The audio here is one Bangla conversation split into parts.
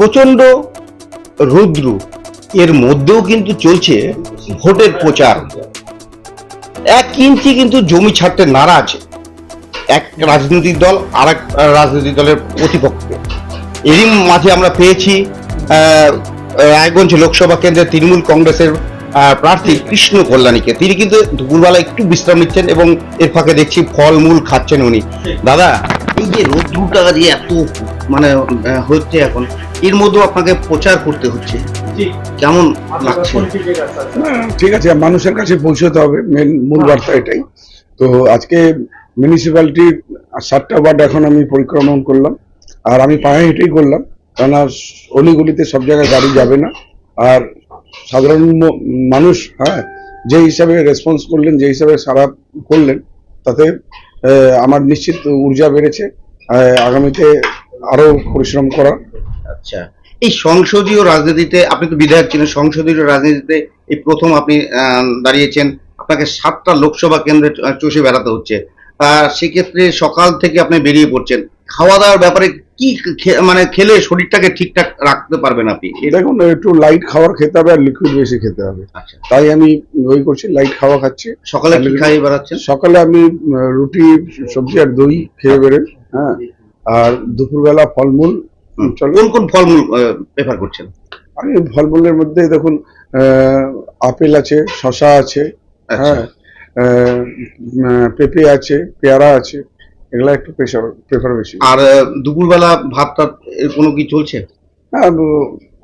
প্রচণ্ড রুদ্র। এর মধ্যেও কিন্তু চলছে ভোটের প্রচার। এক ইঞ্চি কিন্তু জমি ছাড়তে নারাজ এক রাজনৈতিক দল আর এক রাজনৈতিক দলের প্রতিপক্ষ। এরই মাঝে আমরা পেয়েছি রায়গঞ্জ লোকসভা কেন্দ্রের তৃণমূল কংগ্রেসের প্রার্থী কৃষ্ণ কল্যাণীকে। তিনি কিন্তু দুপুরবেলা একটু বিশ্রাম নিচ্ছেন এবং এর ফাঁকে দেখছি ফলমূল খাচ্ছেন উনি। দাদা, এই যে রোদ্রুটা যে এত মানে হচ্ছে এখন এর মধ্যেও আপনাকে প্রচার করতে হচ্ছে। কেমন লাগছে? না, ঠিক আছে মানুষের কাছে পৌঁছতে হবে। মেন মূল বার্তা এটাই। তো আজকে মিউনিসিপ্যালিটির সাতটা ওয়ার্ড এখন আমি পরিক্রমণ করলাম। আর আমি পায়ে হেঁটেই করলাম কেননা অলিগুলিতে সব জায়গায় গাড়ি যাবে না। আর সাধারণ মানুষ হ্যাঁ যে হিসাবে রেসপন্স করলেন যে হিসাবে সারা করলেন তাতে আমার নিশ্চিত ঊর্জা বেড়েছে। আগামীতে আরও পরিশ্রম করা। আচ্ছা। এই সংসদীয় রাজনীতিতে আপনি তো বিধায়ক ছিলেন সংসদীয় রাজনীতিতে এই প্রথম আপনি দাঁড়িয়েছেন। আপনাকে সাতটা লোকসভা কেন্দ্রে চষে বেড়াতে হচ্ছে। সেক্ষেত্রে সকাল থেকে আপনি বেরিয়ে পড়ছেন। খাওয়া দাওয়ার ব্যাপারে কি মানে খেলে শরীরটাকে ঠিকঠাক রাখতে পারবেন আপনি? দেখুন একটু লাইট খাবার খেতে হবে আর লিকুইড বেশি খেতে হবে। আচ্ছা। তাই আমি ওই করছি লাইট খাওয়া খাচ্ছি। সকালে কি খাইয়ে বেড়াচ্ছেন? সকালে আমি রুটি সবজি আর দই খেয়ে বেরোই হ্যাঁ। আর দুপুরবেলা ফলমূল কোন কোন ফলমূল প্রেফার করছেন? আমি ফলমূলের মধ্যে দেখুন আপেল আছে শশা আছে আচ্ছা। হ্যাঁ পেঁপে আছে পেয়ারা আছে এগুলা একটু প্রেশার প্রেফার বেশি। আর দুপুরবেলা ভাত টাত এর কোনো কি চলছে? হ্যাঁ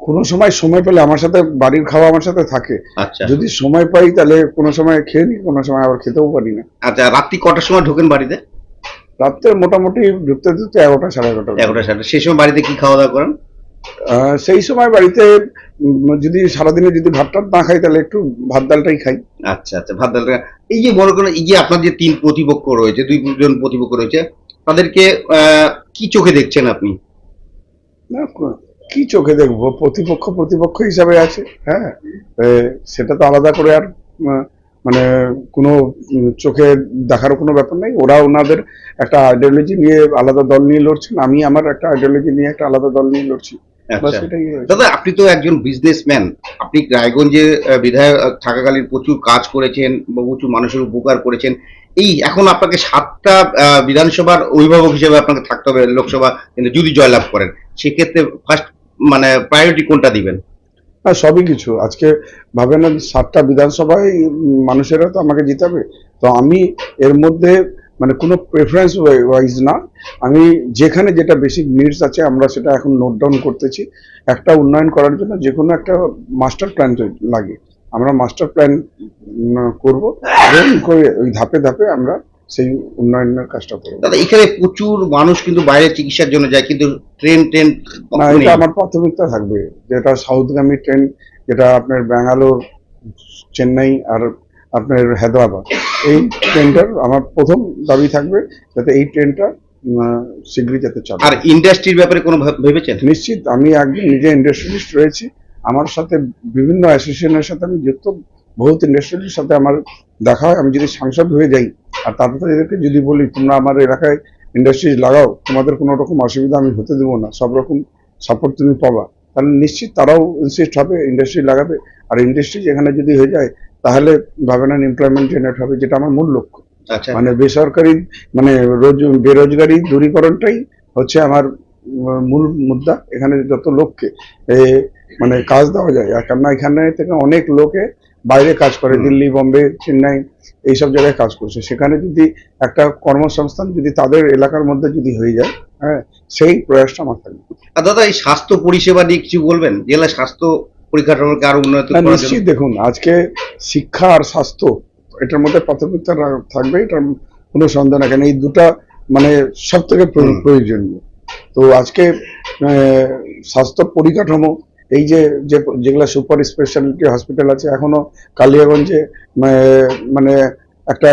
কোনো সময় সময় পেলে আমার সাথে বাড়ির খাওয়া আমার সাথে থাকে। আচ্ছা। যদি সময় পাই তাহলে কোনো সময় খেয়ে নিই কোনো সময় আবার খেতেও পারি না। আচ্ছা রাত্রি কটার সময় ঢোকেন বাড়িতে? রাত্রে মোটামুটি ঢুকতে ঢুকতে এগারোটা সাড়ে এগারোটা এগারোটা সাড়ে সেই সময় বাড়িতে কি খাওয়া দাওয়া করেন? সেই সময় বাড়িতে যদি সারাদিনে যদি ভাত টাত না খাই তাহলে একটু ভাত ডালটাই খাই। আচ্ছা আচ্ছা ভাত ডালটা এই যে মনে করেন এই যে আপনার যে তিন প্রতিপক্ষ রয়েছে দুই জন প্রতিপক্ষ রয়েছে তাদেরকে কি চোখে দেখছেন আপনি? না কো- চোখে দেখব? প্রতিপক্ষ প্রতিপক্ষ হিসাবে আছে হ্যাঁ? সেটা তো আলাদা করে আর মানে কোনো চোখে দেখার কোনো ব্যাপার নেই। ওরা ওনাদের একটা আইডিওলজি নিয়ে আলাদা দল নিয়ে লড়ছেন আমি আমার একটা আইডিওলজি নিয়ে একটা আলাদা দল নিয়ে লড়ছি। আচ্ছা। দাদা আপনি তো একজন বিজনেসম্যান আপনি রায়গঞ্জে বিধায়ক থাকাকালীন প্রচুর কাজ করেছেন বা প্রচুর মানুষের উপকার করেছেন। এই এখন আপনাকে সাতটা বিধানসভার অভিভাবক হিসেবে আপনাকে থাকতে হবে লোকসভা কিন্তু যদি জয়লাভ করেন সেক্ষেত্রে ফার্স্ট মানে প্রায়োরিটি কোনটা দিবেন? না সবই কিছু। আজকে ভাবেন সাতটা বিধানসভায় মানুষেরা তো আমাকে জিতাবে তো আমি এর মধ্যে মানে কোনো প্রেফারেন্স ওয়াইজ না। আমি যেখানে যেটা বেসিক নিডস আছে আমরা সেটা এখন নোট ডাউন করতেছি। একটা উন্নয়ন করার জন্য যে কোনো একটা মাস্টার প্ল্যান লাগে, আমরা মাস্টার প্ল্যান করব। করে ওই ধাপে ধাপে আমরা সেই উন্নয়নের কাজটা করব। দাদা এখানে প্রচুর মানুষ কিন্তু বাইরে চিকিৎসার জন্য যায় কিন্তু ট্রেন ট্রেন না এটা আমার প্রাথমিকতা থাকবে। যেটা সাউথগামী ট্রেন যেটা আপনার ব্যাঙ্গালোর চেন্নাই আর আপনার হায়দ্রাবাদ এই ট্রেনটার আমার প্রথম দাবি থাকবে যাতে এই ট্রেনটা শীঘ্রই যাতে চালু আর ইন্ডাস্ট্রির ব্যাপারে কোনো ভাব- ভেবেছেন? নিশ্চিত আমি একজন নিজে ইন্ডাস্ট্রিস্ট রয়েছি। আমার সাথে বিভিন্ন অ্যাসোসিয়েশনের সাথে আমি যুক্ত বহুত ইন্ডাস্ট্রির সাথে আমার দেখা হয়। আমি যদি সাংসদ হয়ে যাই আর তারপরে এদেরকে যদি বলি তোমরা আমার এলাকায় ইন্ডাস্ট্রিজ লাগাও তোমাদের কোনো রকম অসুবিধা আমি হতে দেবো না। সব রকম সাপোর্ট তুমি পাবা। তাহলে নিশ্চিত তারাও ইনসিস্ট হবে ইন্ডাস্ট্রি লাগাবে। আর ইন্ডাস্ট্রি যেখানে যদি হয়ে যায় তাহলে ভাবেন এমপ্লয়মেন্ট জেনারেট হবে যেটা আমার মূল লক্ষ্য। আচ্ছা। মানে বেসরকারি মানে রোজ বেরোজগারি দূরীকরণটাই হচ্ছে আমার মূল মুদ্রা এখানে যত লোককে মানে কাজ দেওয়া যায়। আর কেননা এখানে থেকে অনেক লোকে বাইরে কাজ করে দিল্লি বোম্বে চেন্নাই এইসব জায়গায় কাজ করছে। সেখানে যদি একটা কর্মসংস্থান যদি তাদের এলাকার মধ্যে যদি হয়ে যায় হ্যাঁ সেই প্রয়াসটা আমার থাকবে। আর দাদা এই স্বাস্থ্য পরিষেবা নিয়ে কিছু বলবেন? জেলা স্বাস্থ্য পরিকাঠামোকে আরও উন্নত না করার জন্য। নিশ্চয়ই দেখুন আজকে শিক্ষা আর স্বাস্থ্য এটার মধ্যে প্রাথমিকতা থাকবে এটার কোনো সন্দেহ না। কেন এই দুটা মানে সব থেকে প্রয়োজনীয়। তো আজকে আহ, স্বাস্থ্য পরিকাঠামো এই যে যেগুলা সুপার স্পেশালিটি হসপিটাল আছে এখনও কালিয়াগঞ্জে মানে একটা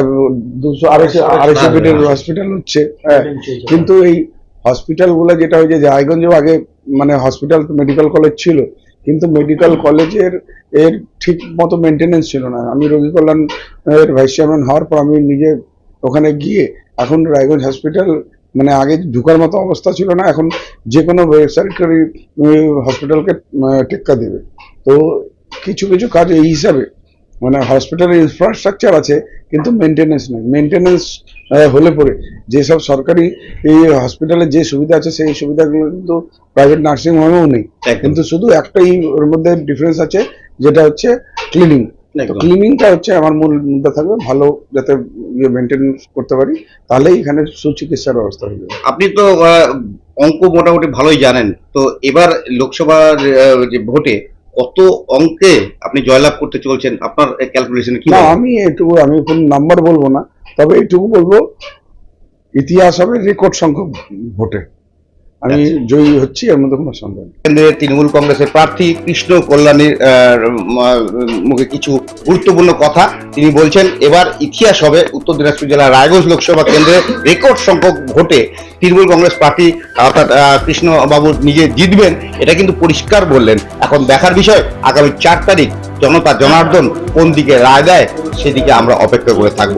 দুশো আড়াইশো আড়াইশো বেডের হসপিটাল হচ্ছে হ্যাঁ। কিন্তু এই হসপিটালগুলো যেটা হয়েছে যে রায়গঞ্জেও আগে মানে হসপিটাল মেডিকেল কলেজ ছিল কিন্তু মেডিকেল কলেজের এর ঠিক মতো মেনটেনেন্স ছিল না। আমি রোগী কল্যাণ এর ভাইস চেয়ারম্যান হওয়ার পর আমি নিজে ওখানে গিয়ে এখন রায়গঞ্জ হসপিটাল মানে আগে ঢুকার মতো অবস্থা ছিল না এখন যে কোনো বেসরকারি হসপিটালকে টেক্কা দেবে। তো কিছু কিছু কাজ এই হিসাবে মানে হসপিটালের ইনফ্রাস্ট্রাকচার আছে কিন্তু মেনটেনেন্স নেই। মেনটেনেন্স হলে পরে যেসব সরকারি এই হসপিটালে যে সুবিধা আছে সেই সুবিধাগুলো কিন্তু প্রাইভেট নার্সিং হোমেও নেই। কিন্তু শুধু একটাই ওর মধ্যে ডিফারেন্স আছে যেটা হচ্ছে ক্লিনিং তো ক্লিনিংটা হচ্ছে আমার মূল মুদ্রা থাকবে ভালো যাতে ইয়ে মেনটেনেন্স করতে পারি তাহলেই এখানে সুচিকিৎসার ব্যবস্থা হয়ে যাবে। আপনি তো অঙ্ক মোটামুটি ভালোই জানেন। তো এবার লোকসভার যে ভোটে কত অঙ্কে আপনি জয়লাভ করতে চলছেন? আপনার ক্যালকুলেশন কি না আমি এটুকু আমি কোন নাম্বার বলব না তবে এইটুকু বলব ইতিহাস হবে রেকর্ড সংখ্যক ভোটে। আমি জয়ী হচ্ছি এর মধ্যে কোনো সন্দেহ নেই। কেন্দ্রের তৃণমূল কংগ্রেসের প্রার্থী কৃষ্ণ কল্যাণীর মুখে কিছু গুরুত্বপূর্ণ কথা তিনি বলছেন এবার ইতিহাস হবে উত্তর দিনাজপুর জেলার রায়গঞ্জ লোকসভা কেন্দ্রে রেকর্ড সংখ্যক ভোটে তৃণমূল কংগ্রেস প্রার্থী অর্থাৎ আহ, কৃষ্ণ নিজে জিতবেন এটা কিন্তু পরিষ্কার বললেন। এখন দেখার বিষয় আগামী চার তারিখ জনতা জনার্দন কোন দিকে রায় দেয় সেদিকে আমরা অপেক্ষা করে থাকব।